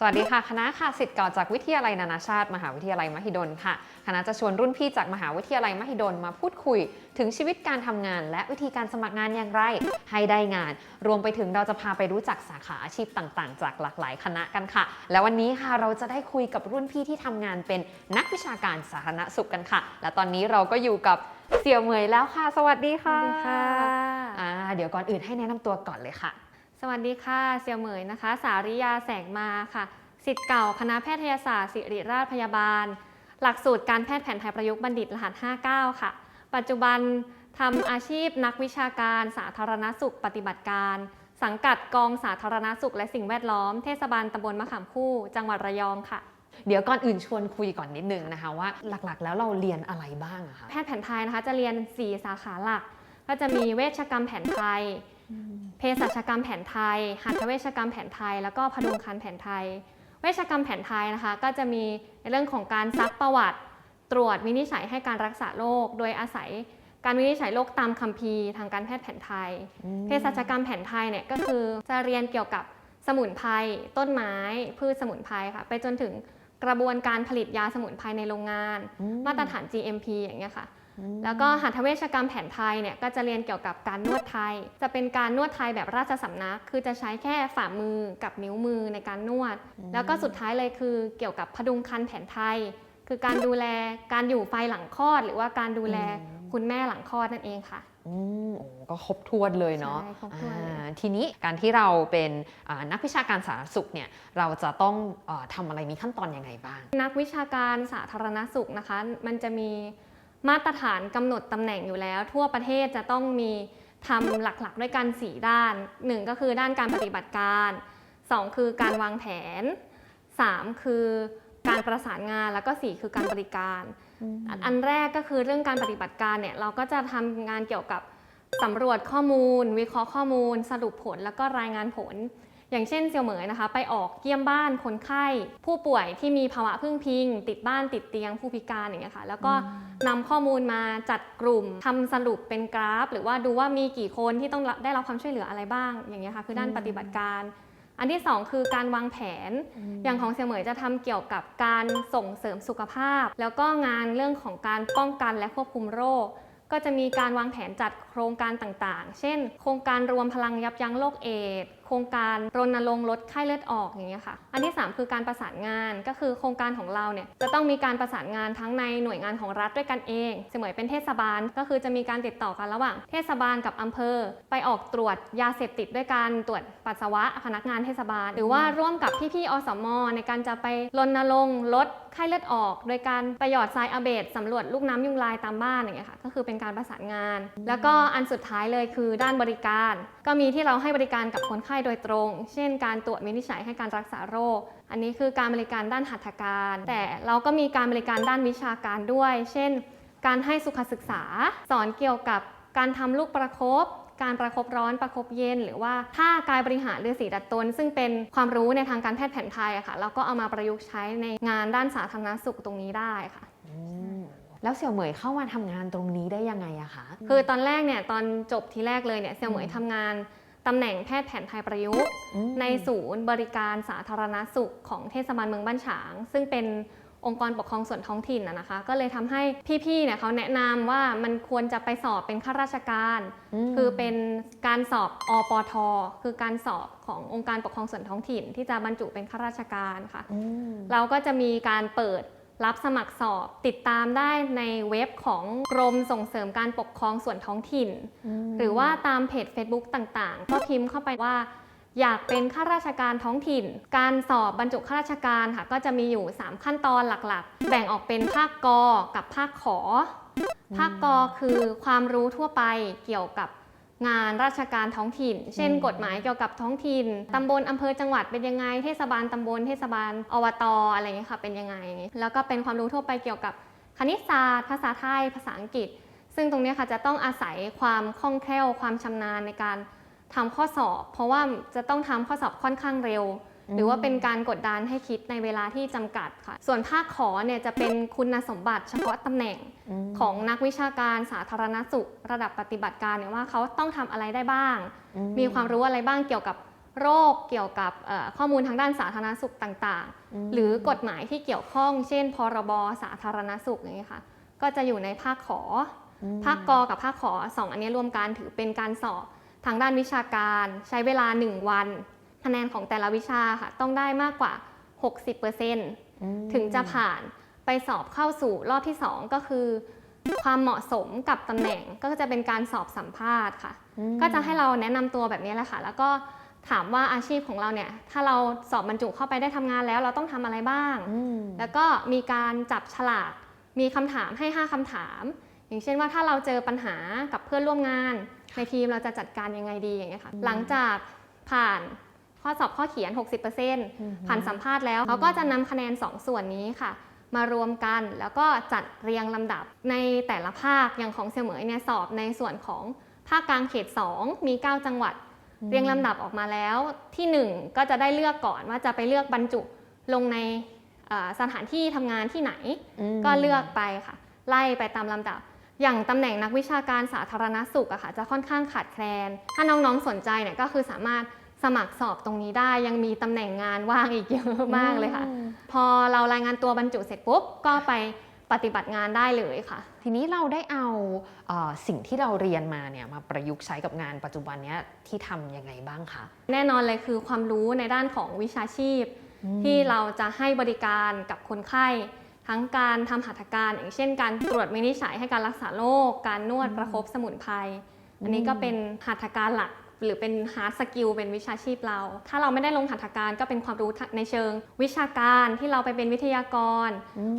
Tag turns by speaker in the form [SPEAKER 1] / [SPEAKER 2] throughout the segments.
[SPEAKER 1] สวัสดีค่ะ คณะค่ะสิทธิ์เก่าจากวิทยาลัยนานาชาติ มหาวิทยาลัยมหิดลค่ะ คณะจะชวนรุ่นพี่จากมหาวิทยาลัยมหิดลมาพูดคุย ถึงชีวิตการทำงาน และวิธีการสมัครงานอย่างไร ให้ได้งาน รวมไปถึงเราจะพาไปรู้จักสาขาอาชีพต่างๆ จากหลากหลายคณะกันค่ะ และวันนี้ค่ะเราจะได้คุยกับรุ่นพี่ที่ทำงานเป็นนักวิชาการสาธารณสุขกันค่ะ และตอนนี้เราก็อยู่กับเสี่ยวเหมยแล้วค่ะ สวัสดี
[SPEAKER 2] ส
[SPEAKER 1] ค่ะ
[SPEAKER 2] วัสดีค่ะ
[SPEAKER 1] อ่าเดี๋ยวก่อนอื่นให้แนะนำตัวก่อนเลยค่ะ
[SPEAKER 2] สวัสดีค่ะ เสี่ยวเหมยนะคะ สาริยาแสงมาค่ะ สิทธิ์เก่าคณะแพทยศาสตร์ศิริราชพยาบาล หลักสูตรการแพทย์แผนไทยประยุกต์บัณฑิตรหัส 59 ค่ะ ปัจจุบันทำอาชีพนักวิชาการสาธารณสุขปฏิบัติการ สังกัดกองสาธารณสุขและสิ่งแวดล้อม เทศบาลตำบลมะขามคู่ จังหวัดระยองค่ะ
[SPEAKER 1] เดี๋ยวก่อนอื่นชวนคุยก่อนนิดนึงนะคะว่าหลักๆ แล้วเราเรียนอะไรบ้างอะคะ
[SPEAKER 2] แพทย์แผนไทยนะคะจะเรียน 4 สาขาหลัก ก็จะมีเวชกรรมแผนไทย เภสัชกรรมแผนไทย หัตถเวชกรรมแผนไทย แล้วก็พดุงครรภ์แผนไทย เวชกรรมแผนไทยนะคะ ก็จะมีในเรื่องของการซักประวัติ ตรวจวินิจฉัยให้การรักษาโรค โดยอาศัยการวินิจฉัยโรคตามคัมภีร์ทางการแพทย์แผนไทย เภสัชกรรมแผนไทยเนี่ยก็คือจะเรียนเกี่ยวกับสมุนไพร ต้นไม้ พืชสมุนไพรค่ะ ไปจนถึงกระบวนการผลิตยาสมุนไพรในโรงงาน
[SPEAKER 1] มา
[SPEAKER 2] ตรฐาน GMP อย่างเงี้ยค่ะ แล้วก็หัตถเวชกรรมแผนไทยเนี่ยก็จะเรียนเกี่ยวกับการนวดไทย จะเป็นการนวดไทยแบบราชสำนัก คือจะใช้แค่ฝ่ามือกับนิ้วมือในการนวด แล้วก็สุดท้ายเลยคือเกี่ยวกับพดุงคันแผนไทย คือการดูแลการอยู่ไฟหลังคลอด หรือว่าการดูแลคุณแม่หลังคลอดนั่นเองค่ะ
[SPEAKER 1] อืมโอ้ก็ครบถ้วนเลยเนาะ
[SPEAKER 2] ใช่ครบถ้วนเลย
[SPEAKER 1] อ่าทีนี้การที่เราเป็นอ่านักวิชาการสาธารณสุขเนี่ยเราจะต้องเออทำอะไรมีขั้นตอนยังไงบ้าง
[SPEAKER 2] นักวิชาการสาธารณสุขนะคะ มันจะมี มาตรฐานกำหนดตำแหน่งอยู่แล้ว ทั่วประเทศจะต้องมีทำหลักๆ ด้วยกัน 4 ด้าน 1 ก็คือด้านการปฏิบัติการ 2 คือการวางแผน 3 คือการประสานงานแล้วก็ 4 คือการบริการ อันอันแรกก็คือเรื่องการปฏิบัติการเนี่ยเราก็จะทำงานเกี่ยวกับสำรวจข้อมูล วิเคราะห์ข้อมูล สรุปผลแล้วก็รายงานผล อย่างเช่นเซียวเหมยนะคะ ไปออกเยี่ยมบ้านคนไข้ ผู้ป่วยที่มีภาวะพึ่งพิง ติดบ้านติดเตียงผู้พิการอย่างเงี้ยค่ะ แล้วก็นำข้อมูลมาจัดกลุ่มทำสรุปเป็นกราฟ หรือว่าดูว่ามีกี่คนที่ต้องรับได้รับความช่วยเหลืออะไรบ้างอย่างเงี้ยค่ะคือด้านปฏิบัติการอันที่สองคือการวางแผน อย่างของเสี่ยเหมยจะทำเกี่ยวกับการส่งเสริมสุขภาพ แล้วก็งานเรื่องของการป้องกันและควบคุมโรค ก็จะมีการวางแผนจัดโครงการต่างๆ เช่น โครงการรวมพลังยับยั้งโรคเอดส์ โครงการรณรงค์ลดไข้เลือดออกอย่างเงี้ยค่ะ อันที่ 3 คือการประสานงานก็คือโครงการของเราเนี่ยจะต้องมีการประสานงานทั้งในหน่วยงานของรัฐด้วยกันเองเสมือนเป็นเทศบาล ก็คือจะมีการติดต่อกันระหว่าง เทศบาลกับอำเภอ ไปออกตรวจยาเสพติดด้วยการตรวจปัสสาวะพนักงานเทศบาล หรือว่าร่วมกับพี่ๆอสม ในการจะไปรณรงค์ลดไข้เลือดออก โดยการไปหยอดทรายอาเบดสำรวจลูกน้ำยุงลายตามบ้านอย่างเงี้ยค่ะก็คือเป็นการประสานงาน แล้วก็อันสุดท้ายเลยคือด้านบริการ ก็มีที่เราให้บริการกับคนไข้โดยตรง เช่น การตรวจวินิจฉัยให้การรักษาโรค อันนี้คือการบริการด้านหัตถการ แต่เราก็มีการบริการด้านวิชาการด้วย เช่น การให้สุขศึกษา สอนเกี่ยวกับการทำลูกประคบการประคบร้อนประคบเย็น หรือว่าท่ากายบริหารหรือสีดัดตน ซึ่งเป็นความรู้ในทางการแพทย์แผนไทยอะค่ะเราก็เอามาประยุกต์ใช้ในงานด้านสาธารณสุขตรงนี้ได้ค่ะ
[SPEAKER 1] อืมแล้วเสี่ยวเหมยเข้ามาทำงานตรงนี้ได้ยังไงอะคะ
[SPEAKER 2] คือตอนแรกเนี่ยตอนจบทีแรกเลยเนี่ยเสี่ยวเหมยทำงาน ตำแหน่งแพทย์แผนไทยประยุกต์
[SPEAKER 1] อืม
[SPEAKER 2] ในศูนย์บริการสาธารณสุขของเทศบาลเมืองบ้านฉาง ซึ่งเป็นองค์กรปกครองส่วนท้องถิ่นนะนะคะ ก็เลยทำให้พี่ๆเนี่ยเขาแนะนำว่ามันควรจะไปสอบเป็นข้าราชการ
[SPEAKER 1] ม
[SPEAKER 2] คือเป็นการสอบอปท คือการสอบขององค์การปกครองส่วนท้องถิ่น ที่จะบรรจุเป็นข้าราชการค่ะ
[SPEAKER 1] อืม
[SPEAKER 2] เราก็จะมีการเปิด รับสมัครสอบติดตามได้ในเว็บของกรมส่งเสริมการปกครองส่วนท้องถิ่น หรือว่าตามเพจ Facebook ต่างๆ ก็พิมพ์เข้าไปว่า อยากเป็นข้าราชการท้องถิ่น การสอบบรรจุข้าราชการค่ะ ก็จะมีอยู่ 3 ขั้นตอนหลักๆ แบ่งออกเป็นภาคกอกับภาคขอ ภาคกอคือความรู้ทั่วไปเกี่ยวกับ งานราชการท้องถิ่น เช่น
[SPEAKER 1] อืม
[SPEAKER 2] กฎหมายเกี่ยวกับท้องถิ่น ตำบลอำเภอจังหวัดเป็นยังไง เทศบาลตำบล เทศบาลอบตอะไรอย่างเงี้ยค่ะ เป็นยังไง แล้วก็เป็นความรู้ทั่วไปเกี่ยวกับคณิตศาสตร์ ภาษาไทย ภาษาอังกฤษ ซึ่งตรงเนี้ยค่ะจะต้องอาศัยความคล่องแคล่ว ความชำนาญในการทำข้อสอบ เพราะว่าจะต้องทำข้อสอบค่อนข้างเร็ว หรือว่าเป็นการกดดันให้คิดในเวลาที่จำกัดค่ะ ส่วนภาคขอเนี่ยจะเป็นคุณสมบัติเฉพาะตำแหน่ง
[SPEAKER 1] ม
[SPEAKER 2] ของนักวิชาการสาธารณสุข ระดับปฏิบัติการเนี่ยว่าเขาต้องทำอะไรได้บ้าง
[SPEAKER 1] อื
[SPEAKER 2] มีความรู้อะไรบ้างเกี่ยวกับโรคเกี่ยวกับเอ่อข้อมูลทางด้านสาธารณสุขต่างๆ หรือกฎหมายที่เกี่ยวข้อง เช่น พรบสาธารณสุขอย่างนี้ยค่ะ ก็จะอยู่ในภาคขออภาคกอกับภาคขอสองอันนี้รวมกันถือเป็นการสอบทางด้านวิชาการ ใช้เวลา 1 วัน คะแนนของแต่ละวิชาค่ะ ต้องได้มากกว่า 60%ถึงจะผ่านไปสอบเข้าสู่รอบที่ 2 ก็คือ ความเหมาะสมกับตำแหน่งก็จะเป็นการสอบสัมภาษณ์ค่ะ ก็จะให้เราแนะนำตัวแบบนี้แหละค่ะ แล้วก็ถามว่าอาชีพของเราเนี่ย ถ้าเราสอบบรรจุเข้าไปได้ทำงานแล้วเราต้องทำอะไรบ้าง แล้วก็มีการจับฉลากมีคำถามให้ 5คำถาม อย่างเช่นว่าถ้าเราเจอปัญหากับเพื่อนร่วมงาน ในทีมเราจะจัดการยังไงดีอย่างเงี้ยค่ะ หลังจากผ่าน ข้อสอบข้อเขียน 60%ผ่านสัมภาษณ์แล้วเขาก็จะนำคะแนน 2 ส่วนนี้ค่ะ มารวมกันแล้วก็จัดเรียงลำดับในแต่ละภาคอย่างของเสมอเนี่ยสอบในส่วนของภาคกลางเขต 2 มี 9 จังหวัด เรียงลำดับออกมาแล้วที่ 1 ก็จะได้เลือกก่อนว่าจะไปเลือกบรรจุลงในเอ่อสถานที่ทำงานที่ไหน ก็เลือกไปค่ะ ไล่ไปตามลำดับ อย่างตำแหน่งนักวิชาการสาธารณสุขอะค่ะจะค่อนข้างขาดแคลน ถ้าน้องๆสนใจเนี่ยก็คือสามารถ สมัครสอบตรงนี้ได้ยังมีตำแหน่งงานว่างอีกเยอะมากเลยค่ะ พอเรารายงานตัวบรรจุเสร็จปุ๊บก็ไปปฏิบัติงานได้เลยค่ะ
[SPEAKER 1] ทีนี้เราได้เอาเอ่อสิ่งที่เราเรียนมาเนี่ยมาประยุกต์ใช้กับงานปัจจุบันเนี้ยที่ทำยังไงบ้างคะ
[SPEAKER 2] แน่นอนเลยคือความรู้ในด้านของวิชาชีพ ที่เราจะให้บริการกับคนไข้ ทั้งการทำหัตถการอย่างเช่น การตรวจวินิจฉัยให้การรักษาโรคการนวดประคบสมุนไพรอันนี้ก็เป็นหัตถการหลัก หรือเป็นฮาร์ดสกิลเป็นวิชาชีพเรา ถ้าเราไม่ได้ลงหัตถการก็เป็นความรู้ในเชิง วิชาการที่เราไปเป็นวิทยากร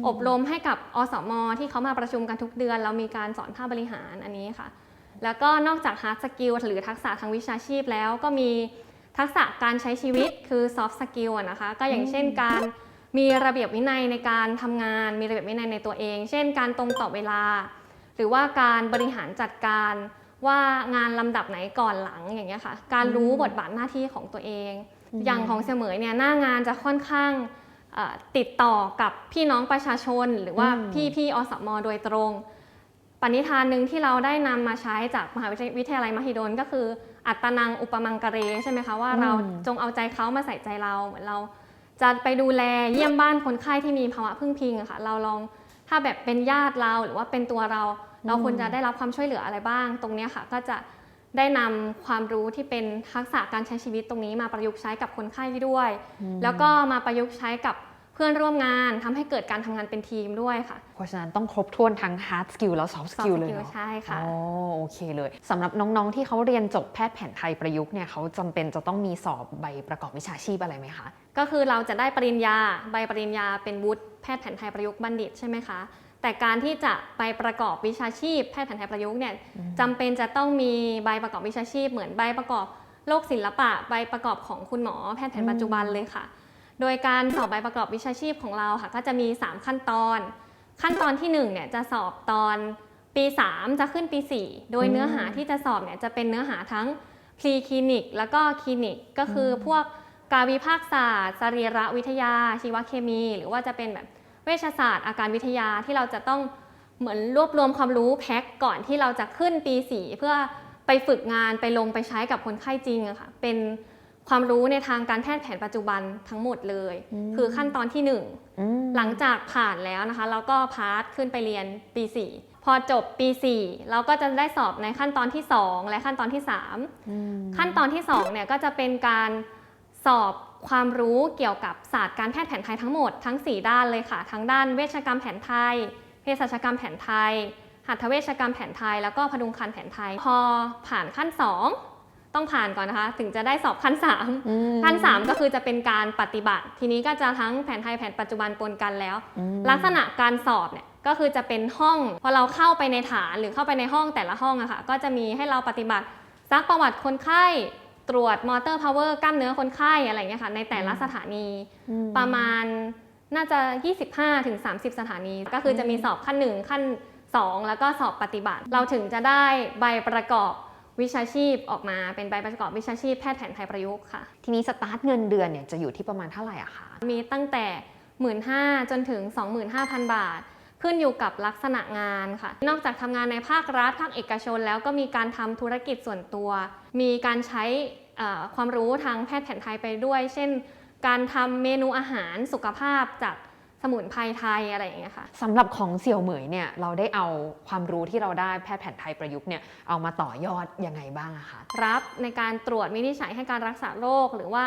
[SPEAKER 2] อบรมให้กับอสม ที่เขามาประชุมกันทุกเดือน เรามีการสอนภาคบริหารอันนี้ค่ะ แล้วก็นอกจาก hard skill หรือทักษะทางวิชาชีพแล้วก็มีทักษะการใช้ชีวิตคือ soft skill อะนะคะ ก็อย่างเช่นการมีระเบียบวินัยในการทำงาน มีระเบียบวินัยในตัวเอง เช่น การตรงต่อเวลา หรือว่าการบริหารจัดการ ว่างานลำดับไหนก่อนหลังอย่างเงี้ยค่ะ การรู้บทบาทหน้าที่ของตัวเอง อย่างของเสมอเนี่ยหน้างานจะค่อนข้างเอ่อติดต่อกับพี่น้องประชาชน หรือว่า
[SPEAKER 1] อืม
[SPEAKER 2] พี่พี่อสมโดยตรง ปณิธานหนึ่งที่เราได้นำมาใช้จากมหาวิทยาลัยมหิดลก็คือ อัตนังอุปมังกะเรใช่ไหมคะว่า
[SPEAKER 1] อืม
[SPEAKER 2] เราจงเอาใจเขามาใส่ใจเราเหมือนเรา จะไปดูแลเยี่ยมบ้านคนไข้ที่มีภาวะพึ่งพิงอะค่ะเราลองถ้าแบบเป็นญาติเราหรือว่าเป็นตัวเรา เราควรจะได้รับความช่วยเหลืออะไรบ้าง ตรงเนี้ยค่ะ ก็จะได้นำความรู้ที่เป็นทักษะการใช้ชีวิตตรงนี้มาประยุกต์ใช้กับคนไข้ด้วย แล้วก็มาประยุกต์ใช้กับเพื่อนร่วมงานทำให้เกิดการทำงานเป็นทีมด้วยค่ะ
[SPEAKER 1] เพราะฉะนั้นต้องครบถ้วนทั้ง hard skill แล้ว soft
[SPEAKER 2] soft
[SPEAKER 1] skill เลย
[SPEAKER 2] skill
[SPEAKER 1] เนาะ
[SPEAKER 2] ใช่ค่ะ
[SPEAKER 1] อ๋อโอเคเลยสำหรับน้องๆที่เขาเรียนจบแพทย์แผนไทยประยุกต์เนี่ยเขาจำเป็นจะต้องมีสอบใบประกอบวิชาชีพอะไรไหมคะ
[SPEAKER 2] ก็คือเราจะได้ปริญญาใบปริญญาเป็นวุฒิแพทย์แผนไทยประยุกต์บัณฑิตใช่ไหมคะ แต่การที่จะไปประกอบวิชาชีพแพทย์แผนไทยประยุกต์เนี่ยจำเป็นจะต้องมีใบประกอบวิชาชีพ เหมือนใบประกอบโรคศิลปะใบประกอบของคุณหมอแพทย์แผนปัจจุบันเลยค่ะ โดยการสอบใบประกอบวิชาชีพของเราค่ะก็จะมี 3 ขั้นตอน ขั้นตอนที่1เนี่ยจะสอบตอนปี 3 จะขึ้นปี 4 โดยเนื้อหาที่จะสอบเนี่ยจะเป็นเนื้อหาทั้งพรีคลินิกแล้วก็คลินิกก็คือพวกกายวิภาคศาสตร์ สรีระวิทยา ชีวเคมี หรือว่าจะเป็นแบบเวชศาสตร์ อาการวิทยาที่เราจะต้องเหมือนรวบรวมความรู้แพ็คก่อนที่เราจะขึ้นปี4เพื่อไปฝึกงานไปลงไปใช้กับคนไข้จริงอะค่ะเป็นความรู้ในทางการแพทย์แผนปัจจุบันทั้งหมดเลย คือขั้นตอนที่หนึ่งหลังจากผ่านแล้วนะคะเราก็พาสขึ้นไปเรียนปี 4 พอจบปี 4 เราก็จะได้สอบในขั้นตอนที่ 2 และขั้นตอนที่ 3 ขั้นตอนที่2เนี่ยก็จะเป็นการสอบ ความรู้เกี่ยวกับศาสตร์การแพทย์แผนไทยทั้งหมดทั้ง 4 ด้านเลยค่ะ ทั้งด้านเวชกรรมแผนไทย เภสัชกรรมแผนไทย หัตถเวชกรรมแผนไทย แล้วก็พดุงคันแผนไทย พอผ่านขั้น 2 ต้องผ่านก่อนนะคะ ถึงจะได้สอบขั้น 3 ขั้น 3 ก็คือจะเป็นการปฏิบัติ ทีนี้ก็จะทั้งแผนไทยแผนปัจจุบันปนกันแล้ว ลักษณะการสอบเนี่ยก็คือจะเป็นห้อง พอเราเข้าไปในฐานหรือเข้าไปในห้องแต่ละห้องอะค่ะก็จะมีให้เราปฏิบัติซักประวัติคนไข้ ตรวจมอเตอร์พาวเวอร์กล้ามเนื้อคนไข้อะไรอย่างเงี้ยค่ะในแต่ละสถานีประมาณน่าจะ 25ถึง30สถานี ก็คือจะมีสอบขั้น 1 ขั้น 2 แล้วก็สอบปฏิบัติ เราถึงจะได้ใบประกอบวิชาชีพออกมาเป็นใบประกอบวิชาชีพแพทย์แผนไทยประยุกต์ค่ะ
[SPEAKER 1] ทีนี้สตาร์ทเงินเดือนเนี่ยจะอยู่ที่ประมาณเท่าไหร่อะคะ
[SPEAKER 2] มีตั้งแต่ 15,000จนถึง 25,000 บาท ขึ้นอยู่กับลักษณะงานค่ะ นอกจากทำงานในภาครัฐภาคเอกชน แล้วก็มีการทำธุรกิจส่วนตัว มีการใช้เอ่อความรู้ทางแพทย์แผนไทยไปด้วย เช่น การทำเมนูอาหารสุขภาพจากสมุนไพรไทยอะไรอย่างเงี้ยค่ะ
[SPEAKER 1] สำหรับของเสี่ยวเหมยเนี่ยเราได้เอาความรู้ที่เราได้แพทย์แผนไทยประยุกต์เนี่ยเอามาต่อยอดยังไงบ้างอะคะ
[SPEAKER 2] รับในการตรวจวินิจฉัยให้การรักษาโรค หรือว่า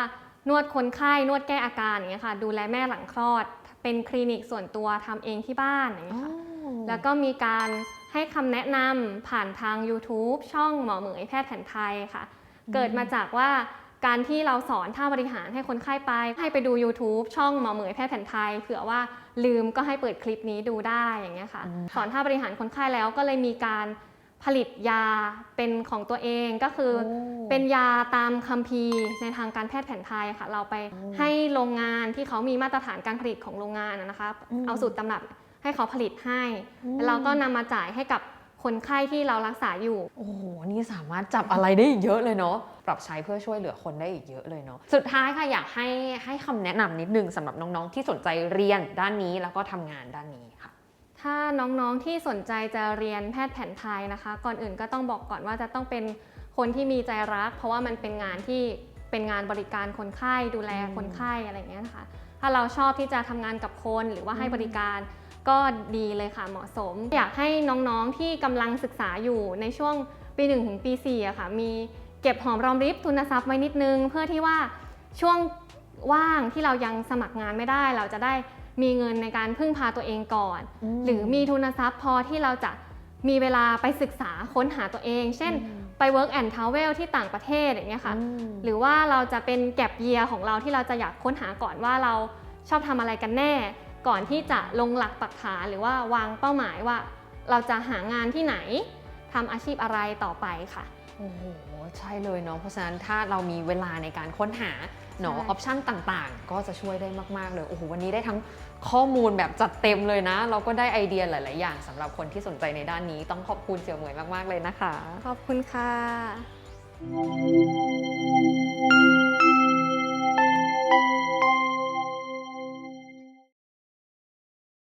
[SPEAKER 2] นวดคนไข้นวดแก้อาการอย่างเงี้ยค่ะดูแลแม่หลังคลอด เป็นคลินิกส่วนตัวทำเองที่บ้านอย่างเงี้ยค่ะแล้วก็มีการให้คำแนะนำผ่านทาง YouTube ช่องหมอเหมยแพทย์แผนไทยค่ะ เกิดมาจากว่าการที่เราสอนท่าบริหารให้คนไข้ไป ให้ไปดู YouTube ช่องหมอเหมยแพทย์แผนไทย เผื่อว่าลืมก็ให้เปิดคลิปนี้ดูได้อย่างเงี้ยค่ะ
[SPEAKER 1] อืม
[SPEAKER 2] สอนท่าบริหารคนไข้แล้วก็เลยมีการ ผลิตยาเป็นของตัวเองก็คือ
[SPEAKER 1] โอ้
[SPEAKER 2] เป็นยาตามคัมภีร์ในทางการแพทย์แผนไทยค่ะ เราไป
[SPEAKER 1] อืม
[SPEAKER 2] ให้โรงงานที่เขามีมาตรฐานการผลิตของโรงงานนะนะคะ
[SPEAKER 1] อืม
[SPEAKER 2] เอาสูตรตำรับให้เขาผลิตให้
[SPEAKER 1] อืม
[SPEAKER 2] แล้วเราก็นำมาจ่ายให้กับคนไข้ที่เรารักษาอยู่
[SPEAKER 1] โอ้โห นี่สามารถจับอะไรได้อีกเยอะเลยเนาะ ปรับใช้เพื่อช่วยเหลือคนได้อีกเยอะเลยเนาะ สุดท้ายค่ะอยากให้ให้คำแนะนำนิดนึงสำหรับน้องๆ ที่สนใจเรียนด้านนี้แล้วก็ทำงานด้านนี้ค่ะ
[SPEAKER 2] ถ้าน้องๆที่สนใจจะเรียนแพทย์แผนไทยนะคะ ก่อนอื่นก็ต้องบอกก่อนว่าจะต้องเป็นคนที่มีใจรัก เพราะว่ามันเป็นงานที่เป็นงานบริการคนไข้ดูแลคนไข้อะไรอย่างเงี้ยนะคะถ้าเราชอบที่จะทำงานกับคนหรือว่าให้บริการก็ดีเลยค่ะเหมาะสม อยากให้น้องๆที่กำลังศึกษาอยู่ในช่วงปี1ถึงปี4อะค่ะมีเก็บหอมรอมริบทุนทรัพย์ไว้นิดนึง เพื่อที่ว่าช่วงว่างที่เรายังสมัครงานไม่ได้ เราจะได้ มีเงินในการพึ่งพาตัวเองก่อน หรือมีทุนทรัพย์พอที่เราจะมีเวลาไปศึกษาค้นหาตัวเอง เช่น
[SPEAKER 1] อืม
[SPEAKER 2] ไป work and travel ที่ต่างประเทศอย่างเงี้ยค่ะ
[SPEAKER 1] อืม
[SPEAKER 2] หรือว่าเราจะเป็นแก็บเยียของเราที่เราจะอยากค้นหาก่อนว่าเราชอบทำอะไรกันแน่ ก่อนที่จะลงหลักปักฐานหรือว่าวางเป้าหมายว่า เราจะหางานที่ไหนทำอาชีพอะไรต่อไปค่ะ
[SPEAKER 1] โอ้โห ใช่เลยเนาะเพราะฉะนั้นถ้าเรามีเวลาในการค้นหาเนาะ
[SPEAKER 2] ใช่
[SPEAKER 1] ออปชันต่างๆ ก็จะช่วยได้มาก ๆ เลยโอ้โหวันนี้ได้ทั้งข้อมูลแบบจัดเต็มเลยนะ เราก็ได้ไอเดียหลาย ๆ อย่างสำหรับคนที่สนใจในด้านนี้ ต้องขอบคุณเสี่ยวเหมยมาก ๆ เลยนะคะ
[SPEAKER 2] ขอบคุณค่ะ